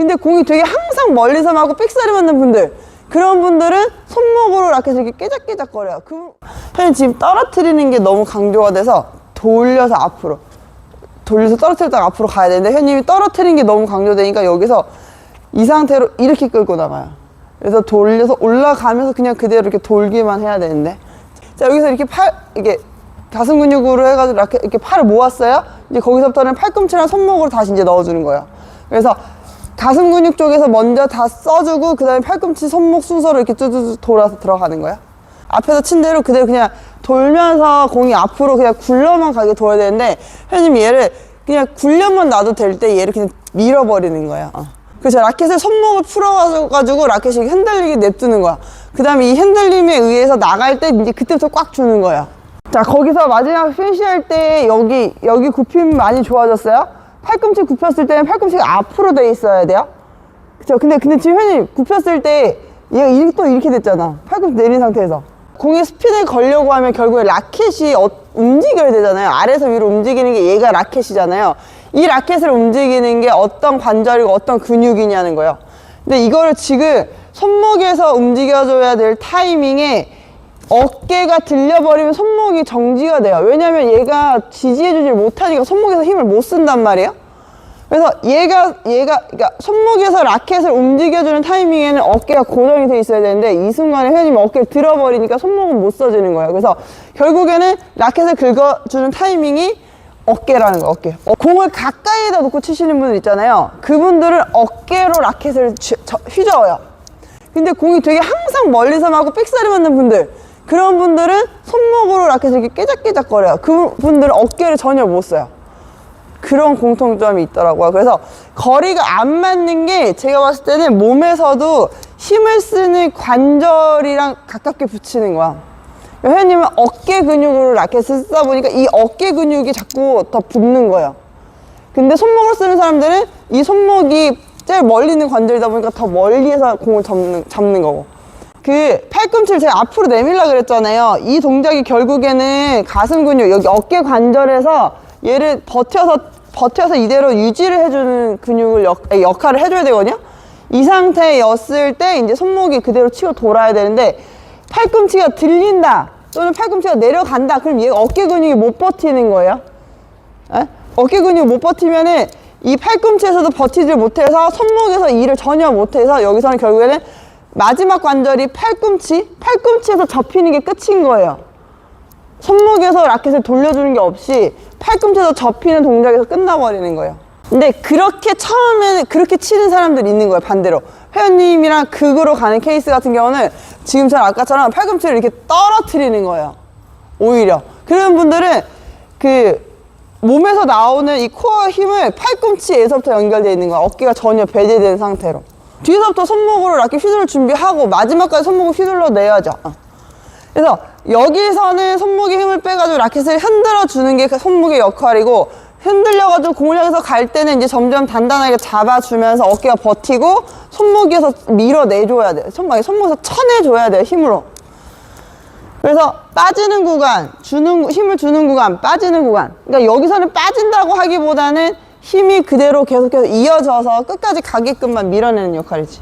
근데 공이 되게 항상 멀리서 맞고 삑사리 맞는 분들 그런 분들은 손목으로 라켓을 이렇게 깨작깨작 거려요. 그 형님 지금 떨어뜨리는 게 너무 강조가 돼서 돌려서 앞으로 돌려서 떨어뜨렸다가 앞으로 가야 되는데 형님이 떨어뜨리는 게 너무 강조되니까 여기서 이 상태로 이렇게 끌고 나가요. 그래서 돌려서 올라가면서 그냥 그대로 이렇게 돌기만 해야 되는데 자 여기서 이렇게 팔 이게 가슴 근육으로 해가지고 이렇게 팔을 모았어요. 이제 거기서부터는 팔꿈치랑 손목으로 다시 이제 넣어주는 거예요. 그래서 가슴 근육 쪽에서 먼저 다 써주고 그 다음에 팔꿈치, 손목 순서로 이렇게 쭈쭈쭈 돌아서 들어가는 거야. 앞에서 친 대로 그대로 그냥 돌면서 공이 앞으로 그냥 굴러만 가게 둬야 되는데 현님 얘를 그냥 굴려만 놔도 될 때 얘를 그냥 밀어버리는 거야. 어. 그래서 라켓을 손목을 풀어가지고 라켓이 흔들리게 냅두는 거야. 그 다음에 이 흔들림에 의해서 나갈 때 이제 그때부터 꽉 주는 거야. 자, 거기서 마지막 피니시 할 때 여기, 여기 굽힘 많이 좋아졌어요? 팔꿈치 굽혔을 때는 팔꿈치가 앞으로 돼 있어야 돼요. 그쵸? 근데, 근데 지금 현이 굽혔을 때 얘가 또 이렇게 됐잖아. 팔꿈치 내린 상태에서. 공에 스핀을 걸려고 하면 결국에 라켓이 어- 움직여야 되잖아요. 아래에서 위로 움직이는 게 얘가 라켓이잖아요. 이 라켓을 움직이는 게 어떤 관절이고 어떤 근육이냐는 거예요. 근데 이거를 지금 손목에서 움직여줘야 될 타이밍에 어깨가 들려버리면 손목이 정지가 돼요. 왜냐면 얘가 지지해주질 못하니까 손목에서 힘을 못 쓴단 말이에요. 그래서 얘가 얘가 그러니까 손목에서 라켓을 움직여주는 타이밍에는 어깨가 고정이 돼 있어야 되는데 이 순간에 회원님 어깨를 들어버리니까 손목은 못 써지는 거예요. 그래서 결국에는 라켓을 긁어주는 타이밍이 어깨라는 거예요. 어깨. 어, 공을 가까이에다 놓고 치시는 분들 있잖아요. 그분들은 어깨로 라켓을 휘저어요. 근데 공이 되게 항상 멀리서 맞고 삑사리 맞는 분들 그런 분들은 손목으로 라켓을 이렇게 깨작깨작거려요. 그분들은 어깨를 전혀 못 써요. 그런 공통점이 있더라고요. 그래서 거리가 안 맞는 게 제가 봤을 때는 몸에서도 힘을 쓰는 관절이랑 가깝게 붙이는 거야. 회원님은 어깨 근육으로 라켓을 쓰다 보니까 이 어깨 근육이 자꾸 더 붙는 거예요. 근데 손목을 쓰는 사람들은 이 손목이 제일 멀리 있는 관절이다 보니까 더 멀리에서 공을 잡는, 잡는 거고. 그 팔꿈치를 제가 앞으로 내밀라 그랬잖아요. 이 동작이 결국에는 가슴 근육, 여기 어깨 관절에서 얘를 버텨서, 버텨서 이대로 유지를 해주는 근육을 역, 역할을 해줘야 되거든요. 이 상태였을 때 이제 손목이 그대로 치고 돌아야 되는데 팔꿈치가 들린다 또는 팔꿈치가 내려간다 그럼 얘가 어깨 근육이 못 버티는 거예요. 에? 어깨 근육 못 버티면은 이 팔꿈치에서도 버티질 못해서 손목에서 일을 전혀 못해서 여기서는 결국에는 마지막 관절이 팔꿈치, 팔꿈치에서 접히는 게 끝인 거예요. 손목에서 라켓을 돌려주는 게 없이 팔꿈치에서 접히는 동작에서 끝나버리는 거예요. 근데 그렇게 처음에는 그렇게 치는 사람들이 있는 거예요, 반대로. 회원님이랑 극으로 가는 케이스 같은 경우는 지금처럼 아까처럼 팔꿈치를 이렇게 떨어뜨리는 거예요. 오히려. 그런 분들은 그 몸에서 나오는 이 코어 힘을 팔꿈치에서부터 연결되어 있는 거야. 어깨가 전혀 배제된 상태로. 뒤에서부터 손목으로 이렇게 휘둘러 준비하고 마지막까지 손목을 휘둘러 내야죠. 어. 그래서 여기서는 손목에 힘을 빼가지고 라켓을 흔들어 주는 게 그 손목의 역할이고 흔들려가지고 공을 향해서 갈 때는 이제 점점 단단하게 잡아주면서 어깨가 버티고 손목에서 밀어내줘야 돼요. 손목에 손목에서 쳐내줘야 돼요. 힘으로. 그래서 빠지는 구간, 주는 구- 힘을 주는 구간, 빠지는 구간. 그러니까 여기서는 빠진다고 하기보다는 힘이 그대로 계속해서 이어져서 끝까지 가게끔만 밀어내는 역할이지.